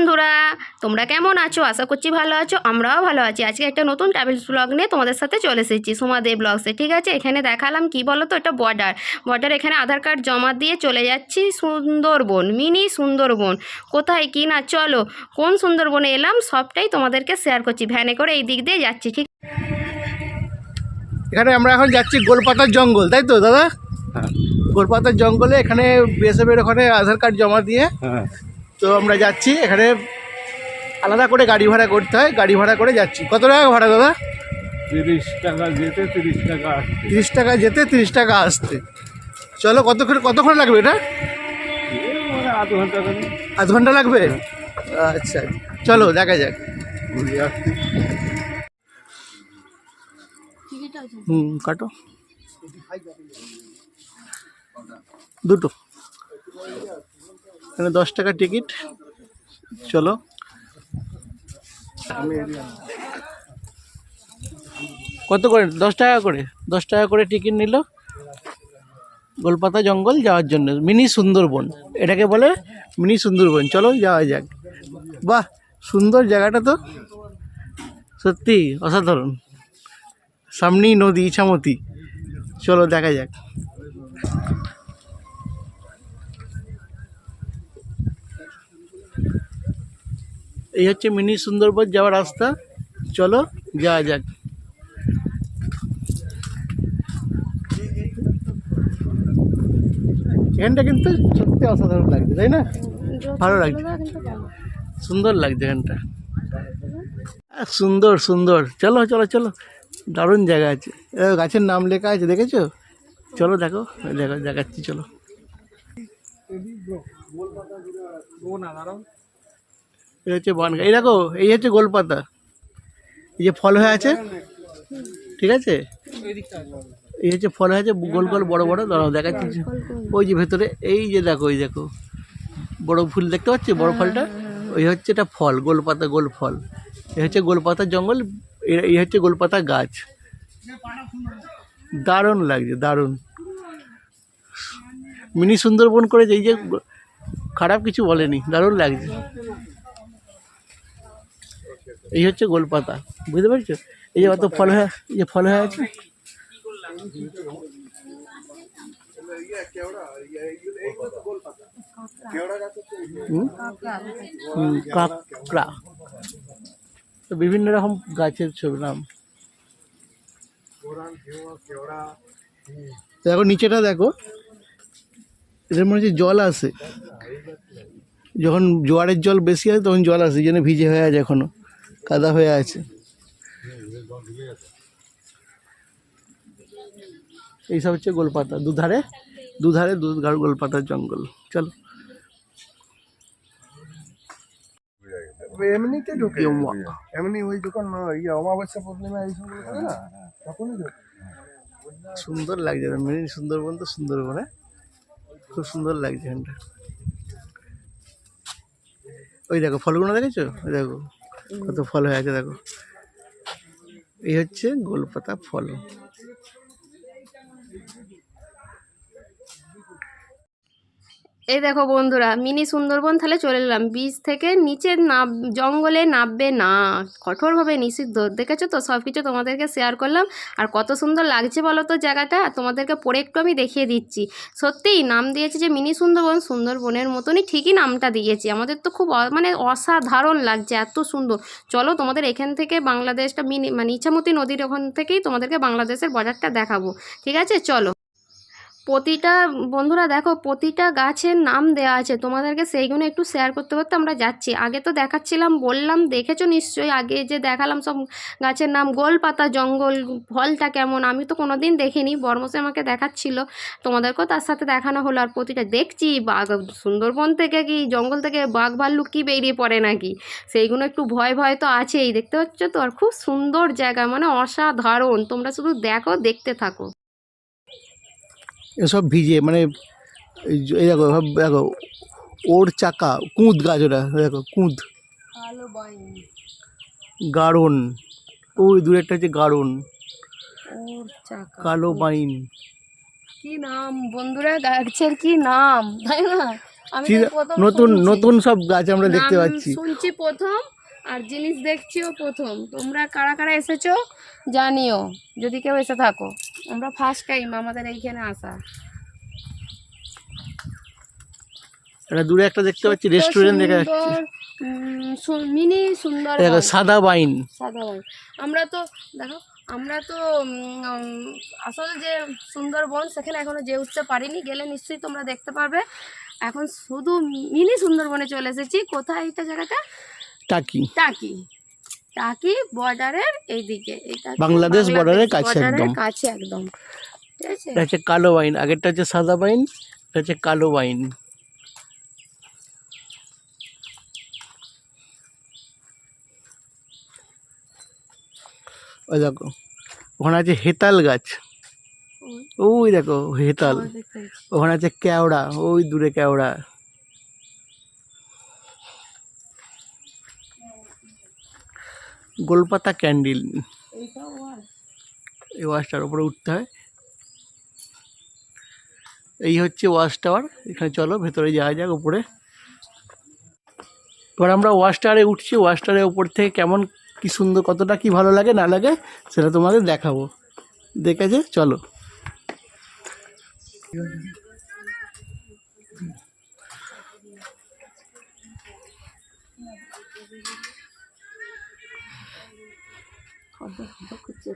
বন্ধুরা তোমরা কেমন আছো? আশা করছি ভালো আছো আমরাও ভালো আছি। আজকে একটা নতুন ট্রাভেলস ব্লগ নিয়ে তোমাদের সাথে চলে এসেছি সোমাদেব ব্লগসে ঠিক আছে? এখানে দেখালাম কি বলো তো এটা বর্ডার বর্ডার এখানে আধার কার্ড জমা দিয়ে চলে যাচ্ছি সুন্দরবন মিনি সুন্দরবন। কোথায় কি না চলো কোন সুন্দরবনে এলাম সবটাই তোমাদেরকে শেয়ার করছি। ভ্যানে করে এই দিক দিয়ে যাচ্ছি ঠিক এখানে আমরা এখন যাচ্ছি গোলপাতার জঙ্গল তাই তো দাদা? গোলপাতার জঙ্গলে এখানে বিএসএফের ওখানে আধার কার্ড জমা দিয়ে হ্যাঁ। তো আমরা যাচ্ছি এখানে আলাদা করে গাড়ি ভাড়া করতে হয় গাড়ি ভাড়া করে যাচ্ছি। কত টাকা ভাড়া দাদা? তিরিশ টাকা যেতে তিরিশ টাকা আসতে। তিরিশ টাকা যেতে তিরিশ টাকা আসতে। চলো কতক্ষণ কতক্ষণ লাগবে এটা? আধ ঘণ্টা আধ ঘণ্টা লাগবে? আচ্ছা চলো দেখা যাক। ঘুরে আসছি হুম কাটো। দুটো। এখানে দশ টাকা টিকিট। চলো। কত করে? দশ টাকা করে? দশ টাকা করে টিকিট নিল। গোলপাতা জঙ্গল যাওয়ার জন্য। মিনি সুন্দরবন। এটাকে বলে মিনি সুন্দরবন। চলো, যাওয়া যাক। বাহ, সুন্দর জায়গাটা তো। সত্যি, অসাধারণ। সামনেই নদী, ইছামতি। চলো, দেখা যাক। এই হচ্ছে মিনি সুন্দরবন যাওয়ার রাস্তা। চলো, যাওয়া যাক। এখানটা কিন্তু সত্যি অসাধারণ লাগছে, তাই না? ভালো লাগছে। সুন্দর লাগছে এখানটা। সুন্দর সুন্দর। চলো চলো চলো। দারুণ জায়গা আছে। গাছের নাম লেখা আছে, দেখেছ? চলো, দেখো দেখো, দেখাচ্ছি, চলো। এই হচ্ছে বনগা এই দেখো, এই হচ্ছে গোলপাতা। এই যে ফল হয়ে আছে? ঠিক আছে? এই হচ্ছে ফল হয়ে আছে, গোল গোল, বড় বড়। দাঁড়াও, দেখাচ্ছি। ওই যে ভেতরে, এই যে দেখো ওই দেখো। বড় ফুল দেখতে পাচ্ছি? বড় ফলটা? ওই হচ্ছে এটা ফল, গোলপাতা, গোল ফল। এই হচ্ছে গোলপাতার জঙ্গল, এই হচ্ছে গোলপাতা গাছ। দারুণ লাগছে, দারুণ। মিনি সুন্দরবন করে এই যে খারাপ কিছু বলেনি, দারুণ লাগছে। এই হচ্ছে গোলপাতা বুঝতে পারছ? এই যে অত ফল হয়ে যে ফল হয়ে আছে। কাঁকড়া। তো বিভিন্ন রকম গাছের ছবি নাম। দেখো নিচেটা দেখো। এদের মনে হচ্ছে জল আসে যখন জোয়ারের জল বেশি হয়, তখন জল আসে, এই জন্য ভিজে হয়ে আছে এখনও। কাদা হয়ে আছে। এইসব হচ্ছে গোলপাতা। দুধারে দুধারে দু গোলপাতার জঙ্গল। চলো। এমনিতে ঢুকে এমনি ওই যখন ইয়ে অমাবস্যা পূর্ণিমা এই সময় না? তখনই সুন্দর লাগছে মিনি সুন্দরবন তো সুন্দরবন হ্যাঁ? খুব সুন্দর লাগছে এখানটা। ওই দেখো ফলগুলো দেখেছ? ওই দেখো। কত ফল হয়ে আছে দেখো। এই হচ্ছে গোলপাতা ফল এই দেখো বন্ধুরা, মিনি সুন্দরবন তাহলে চলে এলাম। বীজ থেকে নিচে নাব, জঙ্গলে নামবে না। কঠোরভাবে নিষিদ্ধ, দেখেছ তো? সব কিছু তোমাদেরকে শেয়ার করলাম। আর কত সুন্দর লাগছে বলো তো জায়গাটা? তোমাদেরকে পরে একটু আমি দেখিয়ে দিচ্ছি। সত্যিই নাম দিয়েছে যে মিনি সুন্দরবন, সুন্দরবনের মতনই ঠিকই নামটা দিয়েছি। আমাদের তো খুব মানে অসাধারণ লাগছে, এত সুন্দর। চলো তোমাদের এখান থেকে বাংলাদেশটা, মিনি মানে ইছামতি নদীর ওখান থেকেই তোমাদেরকে বাংলাদেশের বর্ডারটা দেখাবো। ঠিক আছে? চলো। প্রতিটা, বন্ধুরা দেখো, প্রতিটা গাছের নাম দেওয়া আছে। তোমাদেরকে সেইগুলো একটু শেয়ার করতে করতে আমরা যাচ্ছি। আগে তো দেখাচ্ছিলাম, বললাম, দেখেছ নিশ্চয়ই? আগে যে দেখালাম সব গাছের নাম, গোলপাতা, জঙ্গল, ফলটা কেমন? আমি তো কোনো দিন দেখিনি বর্মসে আমাকে দেখাচ্ছিল। তোমাদেরকেও তার সাথে দেখানো হলো। আর প্রতিটা দেখছি, বাঘ, সুন্দরবন থেকে কি, জঙ্গল থেকে বাঘ ভাল্লুক কি বেরিয়ে পড়ে নাকি? সেইগুলো একটু ভয় ভয় তো আছেই, দেখতে পাচ্ছ তো? আর খুব সুন্দর জায়গা মানে অসাধারণ। তোমরা শুধু দেখো, দেখতে থাকো। এসব ভিজে মানে এই দেখো দেখো ওর চাকা কুঁদ গাছ ওটা দেখো কুঁদ। গাড়ন ওই দূরে একটা হচ্ছে গাড়ন চাকা কালো বাইন কি নাম? বন্ধুরা গাছের কি নাম? তাই না? নতুন নতুন সব গাছ আমরা দেখতে পাচ্ছি। শুনছি প্রথম। আর জিনিস দেখছিও প্রথম। তোমরা কারা কারা এসেছ জানিও। যদি কেউ এসে থাকো। আমরা ফার্স্ট টাইম আমাদের এইখানে আসা। দূরে একটা দেখতে পাচ্ছি রেস্টুরেন্ট দেখা যাচ্ছে। মিনি সুন্দর সাদা বাইন সাদা রঙ। আমরা তো দেখো আমরা তো আসলে যে সুন্দরবন সেখানে এখনও যে উঠতে পারিনি। গেলে নিশ্চয়ই তোমরা দেখতে পারবে। এখন শুধু মিনি সুন্দরবনে চলে এসেছি। কোথায় এটা জায়গাটা? টাকি। টাকি। টাকি বর্ডারের এইদিকে। এটা বাংলাদেশ border-এর কাছে একদম। কাছে একদম। ঠিক আছে? এটা হচ্ছে কালো বাইন। আগেরটা হচ্ছে সাদা বাইন এটা হচ্ছে কালো বাইন। ওই দেখো ওখানে আছে হেতাল গাছ। ওই। দেখো হেতাল। ওখানে আছে কেওড়া। ওই দূরে কেওড়া। গোলপাতা ক্যান্ডিল। এই ওয়াচ উপরে উঠতে হয়। এই হচ্ছে ওয়াশ টাওয়ার। এখানে চলো ভেতরে যাওয়া যাক উপরে। এবার আমরা ওয়াচ টাওয়ারে উঠছি। ওয়াচ টাওয়ারের উপর থেকে কেমন কি সুন্দর কতটা কি ভালো লাগে না লাগে সেটা তোমাদের দেখাবো। দেখেছে? চলো। খুঁজছে।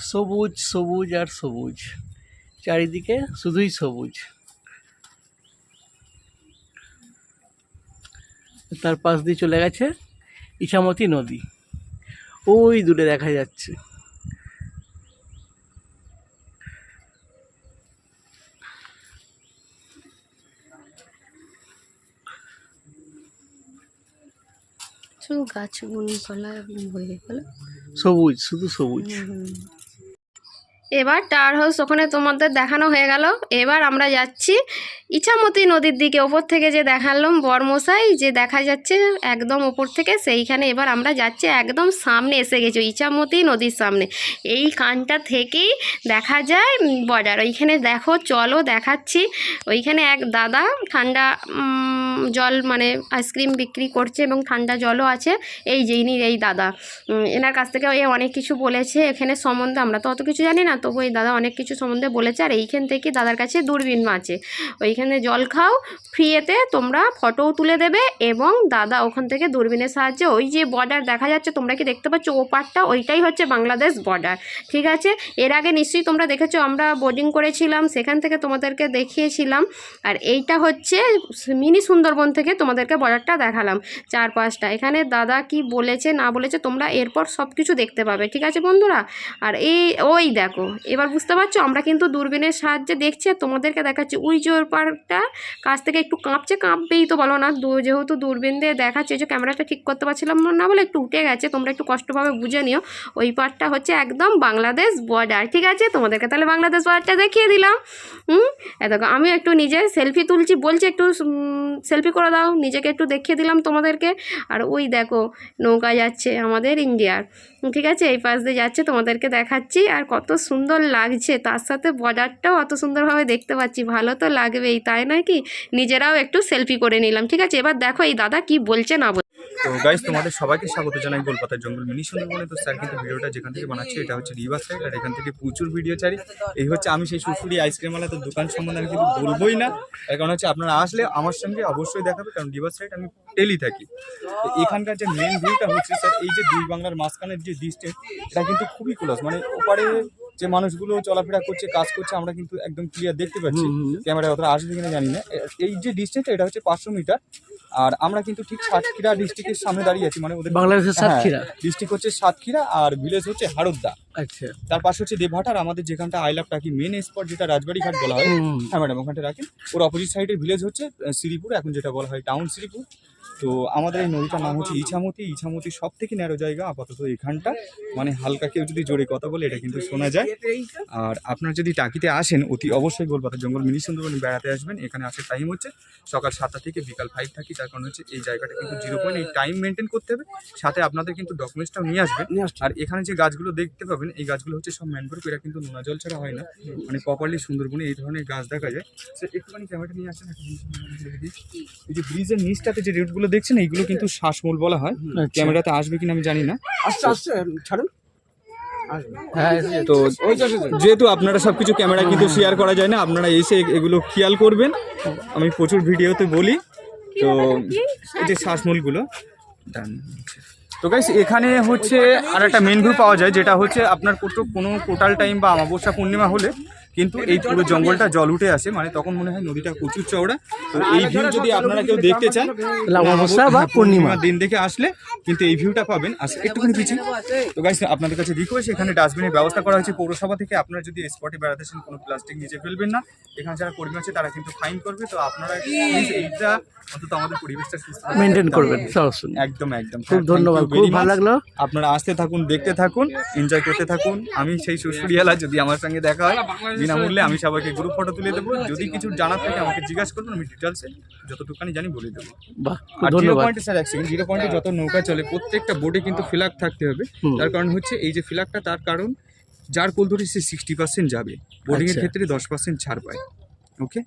সবুজ সবুজ আর সবুজ। চারিদিকে শুধুই সবুজ। তার পাশ দিয়ে চলে গেছে ইছামতি নদী। ওই দূরে দেখা যাচ্ছে। হয়ে গেল। সবুজ শুধু সবুজ। এবার টাওয়ার হাউস ওখানে তোমাদের দেখানো হয়ে গেল। এবার আমরা যাচ্ছি ইছামতি নদীর দিকে। ওপর থেকে যে দেখালাম বর্মশাই যে দেখা যাচ্ছে একদম ওপর থেকে সেইখানে এবার আমরা যাচ্ছি একদম সামনে এসে গেছি ইছামতি নদীর সামনে। এই কানটা থেকেই দেখা যায় বর্ডার। ওইখানে দেখো চলো দেখাচ্ছি। ওইখানে এক দাদা ঠান্ডা জল মানে আইসক্রিম বিক্রি করছে এবং ঠান্ডা জলও আছে। এই যে ইনি এই দাদা। এনার কাছ থেকে এ অনেক কিছু বলেছে। এখানে সম্বন্ধে আমরা তো অত কিছু জানি না তবু এই দাদা অনেক কিছু সম্বন্ধে বলেছে। আর এইখান থেকে দাদার কাছে দূরবীন আছে ওইখানে জল খাও ফ্রিয়েতে তোমরা ফটোও তুলে দেবে এবং দাদা ওখান থেকে দূরবীনের সাহায্যে ওই যে বর্ডার দেখা যাচ্ছে, তোমরা কি দেখতে পাচ্ছ? ও পারটা ওইটাই হচ্ছে বাংলাদেশ বর্ডার ঠিক আছে? এর আগে নিশ্চয়ই তোমরা দেখেছ, আমরা বোর্ডিং করেছিলাম, সেখান থেকে তোমাদেরকে দেখিয়েছিলাম। আর এইটা হচ্ছে মিনি সুন্দরবন থেকে তোমাদেরকে বর্ডারটা দেখালাম চার পাঁচটা এখানে দাদা কি বলেছে, না বলেছে, তোমরা এরপর সব কিছু দেখতে পাবে, ঠিক আছে বন্ধুরা? আর এই, ওই দেখো, এবার বুঝতে পারছ? আমরা কিন্তু দূরবীনের সাহায্যে দেখছি, আর তোমাদেরকে দেখাচ্ছি। ওই যে পারটা কাছ থেকে একটু কাঁপছে, কাঁপবেই তো বলো না। যেহেতু দূরবীন দিয়ে দেখাচ্ছে যে ক্যামেরাটা ঠিক করতে পারছিলাম না বলে একটু উঠে গেছে। তোমরা একটু কষ্টভাবে বুঝে নিও। ওই পারটা হচ্ছে একদম বাংলাদেশ বর্ডার, ঠিক আছে? তোমাদেরকে তাহলে বাংলাদেশ বর্ডারটা দেখিয়ে দিলাম। হুম? দেখো, আমিও একটু নিজে সেলফি তুলছি, বলছি একটু সেলফি করে দাও, নিজেকে একটু দেখিয়ে দিলাম তোমাদেরকে। আর ওই দেখো, নৌকা যাচ্ছে আমাদের ইন্ডিয়ার। ঠিক আছে? এই পাশ দিয়ে যাচ্ছে, তোমাদেরকে দেখাচ্ছি। আর কত সুন্দর লাগছে, তার সাথে বর্ডারটাও অত সুন্দরভাবে দেখতে পাচ্ছি। ভালো তো লাগবেই, তাই নয় কি? নিজেরাও একটু সেলফি করে নিলাম। ঠিক আছে? এবার দেখো, এই দাদা কি বলছে না তো গাইজ তোমাদের সবাইকে স্বাগত জানাই গোলপাতার জঙ্গল মিনি সুন্দরবনে। তো স্যার কিন্তু ভিডিওটা যেখান থেকে বানাচ্ছে, এটা হচ্ছে রিভার সাইড আর এখান থেকে প্রচুর ভিডিও চারি এই হচ্ছে আমি সেই সুসুরি আইসক্রিমওয়ালা তো দোকান সম্বন্ধে আমি কিন্তু বলবোই না। কারণ হচ্ছে আপনারা আসলে আমার সঙ্গে অবশ্যই দেখাবে, কারণ রিভার সাইড আমি টেলি থাকি। এখানকার যে মেন ভিউটা হচ্ছে স্যার এই যে দুই বাংলার মাঝখানের যে ডিস্টেন্স এটা কিন্তু খুবই ক্লোজ মানে ওপারে যে মানুষগুলো চলাফেরা করছে কাজ করছে আমরা কিন্তু একদম ক্লিয়ার দেখতে পাচ্ছি। ক্যামেরা অতটা আসবে কিনা জানি না। এই যে ডিস্টেন্সটা এটা হচ্ছে পাঁচশো মিটার। আর আমরা কিন্তু ঠিক সাতক্ষীরা ডিস্ট্রিক্টের সামনে দাঁড়িয়ে আছি মানে ওদের বাংলাদেশের সাতক্ষীরা। ডিস্ট্রিক্ট হচ্ছে সাতক্ষীরা আর ভিলেজ হচ্ছে হারদ্দা। আচ্ছা। তার পাশে হচ্ছে দেবহাট আর আমাদের যেখানটা I love Taki main spot যেটা রাজবাড়ি ঘাট বলা হয়। হ্যাঁ ম্যাডাম ওখানটা রাখেন। ওর অপোজিট সাইডের ভিলেজ হচ্ছে শ্রীপুর এখন যেটা বলা হয় টাউন শ্রীপুর। তো আমাদের এই নদীটার নাম হচ্ছে ইছামতি। ইছামতি সব থেকে ন্যারো জায়গা আপাতত এখানটা মানে হালকা কেউ যদি জোরে কথা বলে এটা কিন্তু শোনা যায়। আর আপনার যদি টাকিতে আসেন অতি অবশ্যই গোলপাতা জঙ্গল মিনি সুন্দরবনে বেড়াতে আসবেন। এখানে আসার টাইম হচ্ছে সকাল সাতটা থেকে বিকাল ফাইভ থাকি। তার কারণ হচ্ছে এই জায়গাটা কিন্তু জিরো পয়েন্ট এই টাইম মেনটেন করতে হবে। সাথে আপনাদের কিন্তু ডকুমেন্টসটাও নিয়ে আসবেন আর এখানে যে গাছগুলো দেখতে পাবেন এই গাছগুলো হচ্ছে সব ম্যানগ্রোভ এরা কিন্তু নোনা জল ছাড়া হয় না। মানে প্রপারলি সুন্দরবনে এই ধরনের গাছ দেখা যায়। সে একটুখানি ক্যামেরাটা নিয়ে আসেন। এই যে ব্রিজের নিচটাতে যে রেটগুলো দেখছেন এইগুলো কিন্তু শ্বাসমূল বলা হয়। ক্যামেরাতে আসবে কিনা আমি জানি না। ছাড়ুন। হ্যাঁ তো যেহেতু আপনারা সবকিছু ক্যামেরা কিন্তু শেয়ার করা যায় না আপনারা এসে এগুলো খেয়াল করবেন। আমি প্রচুর ভিডিওতে বলি। তো এই যে শ্বাসমূলগুলো ডান। তো গাইস এখানে হচ্ছে আর একটা মেন ভিউ পাওয়া যায় যেটা হচ্ছে আপনার কোনো টোটাল টাইম বা অমাবস্যা পূর্ণিমা হলে কিন্তু এই পুরো জঙ্গলটা জল উঠে আসে মানে তখন মনে হয় নদীটা প্রচুর চওড়া। তো এই ভিউ যদি আপনারা কেউ দেখতে চান তাহলে অমাবস্যা বা পূর্ণিমা। দিন দেখে আসলে কিন্তু এই ভিউটা পাবেন। আর একটুখানি পিছিয়ে। তো গাইস আপনাদের কাছে রিকোয়েস্ট এখানে ডাস্টবিনের ব্যবস্থা করা হয়েছে। পৌরসভা থেকে আপনারা যদি স্পটে বেড়াতে আসেন কোনো প্লাস্টিক নিচে ফেলবেন না। এখানে যারা কর্মী আছে তারা কিন্তু ফাইন করবে। তো আপনারা এইটা অন্তত আমাদের পরিবেশটা সুস্থ মেনটেন করবেন। একদম একদম। খুব ধন্যবাদ খুব ভালো লাগল। আপনারা আসতে থাকুন দেখতে থাকুন এনজয় করতে থাকুন। আমি সেই শ্বশুরিয়ালা যদি আমার সঙ্গে দেখা হয় বিনামূল্যে আমি সবাইকে গ্রুপ ফটো তুলে দেবো। যদি কিছু জানার থাকে আমাকে জিজ্ঞাসা করুন আমি ডিটেলসে যতটুকানি জানি বলে দেবো। আর জিরো পয়েন্টে স্যার এক সেকেন্ড জিরো পয়েন্টে যত নৌকা চলে প্রত্যেকটা বোর্ডে কিন্তু ফ্ল্যাগ থাকতে হবে। তার কারণ হচ্ছে এই যে ফ্ল্যাগটা তার কারণ যার কোল ধরে সে সিক্সটি পার্সেন্ট যাবে। বোর্ডিং এর আচ্ছা। ক্ষেত্রে দশ পার্সেন্ট ছাড় পায়। Okay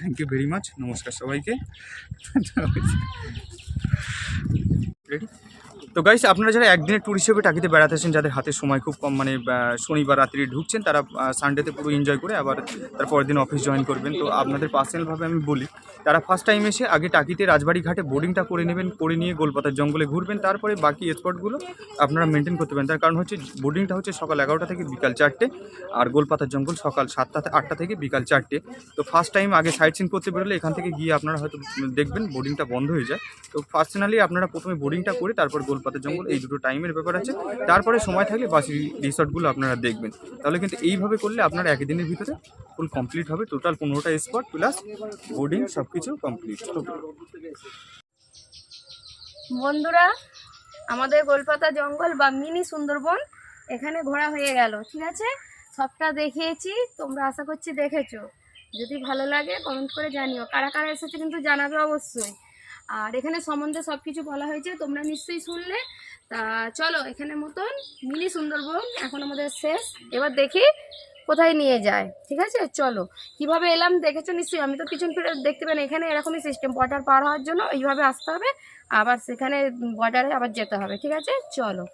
thank you very much নমস্কার সবাইকে। রেডি তো গাইস আপনারা যারা একদিনের ট্যুর হিসেবে টাকিতে বেড়াতেছেন যাদের হাতে সময় খুব কম মানে শনিবার রাত্রি ঢুকছেন, তারা সানডেতে পুরো এনজয় করে আবার তার পরের দিন অফিস জয়েন করবেন। তো আপনাদের পার্সোনালভাবে আমি বলি, তারা ফার্স্ট টাইম এসে আগে টাকিতে রাজবাড়ি ঘাটে বোর্ডিংটা করে নেবেন, করে নিয়ে গোলপাতার জঙ্গলে ঘুরবেন, তারপরে বাকি স্পটগুলো আপনারা মেনটেন করতে পারেন। তার কারণ হচ্ছে বোর্ডিংটা হচ্ছে সকাল এগারোটা থেকে বিকাল চারটে, আর গোলপাতার জঙ্গল সকাল সাতটা থেকে আটটা থেকে বিকাল চারটে। তো ফার্স্ট টাইম আগে সাইট সিন করতে বেরোলে এখান থেকে গিয়ে আপনারা হয়তো দেখবেন বোর্ডিংটা বন্ধ হয়ে যায়। তো পার্সোনালি আপনারা প্রথমে বোর্ডিংটা করে তারপর গোলপাতার জঙ্গল এই দুটো টাইমের ব্যাপার আছে। তারপরে সময় থাকলে বাকি রিসর্টগুলো আপনারা দেখবেন। তাহলে কিন্তু এইভাবে করলে আপনার একদিনের ভিতরে ফুল কমপ্লিট হবে। টোটাল পনেরোটা স্পট প্লাস বোর্ডিং সব কিছু কমপ্লিট বন্ধুরা আমাদের গোলপাতা জঙ্গল বা মিনি সুন্দরবন এখানে ঘোরা হয়ে গেল ঠিক আছে? সবটা দেখিয়েছি তোমরা আশা করছি দেখেছ। যদি ভালো লাগে কমেন্ট করে জানিও। কারা কারা এসেছে কিন্তু জানাবে অবশ্যই। আর এখানে সম্বন্ধে সব কিছু বলা হয়েছে, তোমরা নিশ্চয়ই শুনলে। তা চলো, এখানে মতন মিনি সুন্দরবন এখন আমাদের শেষ। এবার দেখি কোথায় নিয়ে যায়, ঠিক আছে? চলো, কীভাবে এলাম দেখেছ নিশ্চয়ই? আমি তো পিছন ফিরে দেখতে পাই এখানে এরকমই সিস্টেম বর্ডার পার হওয়ার জন্য এইভাবে আসতে হবে, আবার সেখানে বর্ডারে আবার যেতে হবে, ঠিক আছে? চলো।